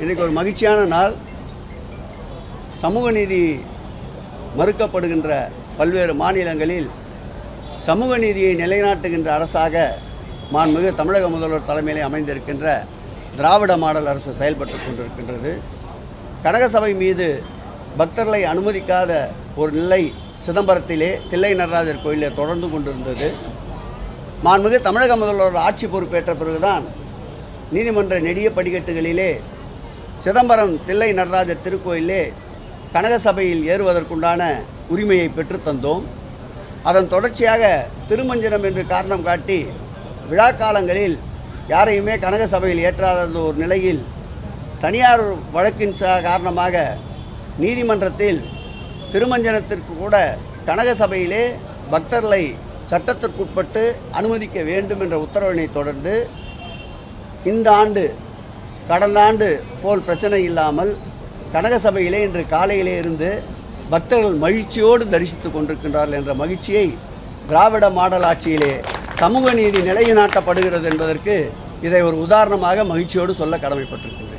இன்றைக்கு ஒரு மகிழ்ச்சியான நாள். சமூக நீதி மறுக்கப்படுகின்ற பல்வேறு மாநிலங்களில் சமூக நீதியை நிலைநாட்டுகின்ற அரசாக மாண்புமிகு தமிழக முதல்வர் தலைமையிலே அமைந்திருக்கின்ற திராவிட மாடல் அரசு செயல்பட்டு கொண்டிருக்கின்றது. கனகசபை மீது பக்தர்களை அனுமதிக்காத ஒரு நிலை சிதம்பரத்திலே தில்லை நடராஜர் கோயிலே தொடர்ந்து கொண்டிருந்தது. மாண்புமிகு தமிழக முதல்வர் ஆட்சி பொறுப்பேற்ற பிறகுதான் நீதிமன்ற நெடிய படிக்கட்டுகளிலே சிதம்பரம் தில்லை நடராஜர் திருக்கோயிலே கனகசபையில் ஏறுவதற்குண்டான உரிமையை பெற்றுத்தந்தோம் அதன் தொடர்ச்சியாக திருமஞ்சனம் என்று காரணம் காட்டி விழா காலங்களில் யாரையுமே கனகசபையில் ஏற்றாத ஒரு நிலையில் தனியார் வழக்கின் காரணமாக நீதிமன்றத்தில் திருமஞ்சனத்திற்கு கூட கனகசபையிலே பக்தர்களை சட்டத்திற்குட்பட்டு அனுமதிக்க வேண்டும் என்ற உத்தரவினை தொடர்ந்து இந்த ஆண்டு கடந்த ஆண்டு போல் பிரச்சனை இல்லாமல் கனகசபையிலே இன்று காலையிலே இருந்து பக்தர்கள் மகிழ்ச்சியோடு தரிசித்து கொண்டிருக்கின்றார்கள் என்ற மகிழ்ச்சியை திராவிட மாடல் ஆட்சியிலே சமூக நீதி நிலைநாட்டப்படுகிறது என்பதற்கு இதை ஒரு உதாரணமாக மகிழ்ச்சியோடு சொல்ல கடமைப்பட்டிருக்கின்றேன்.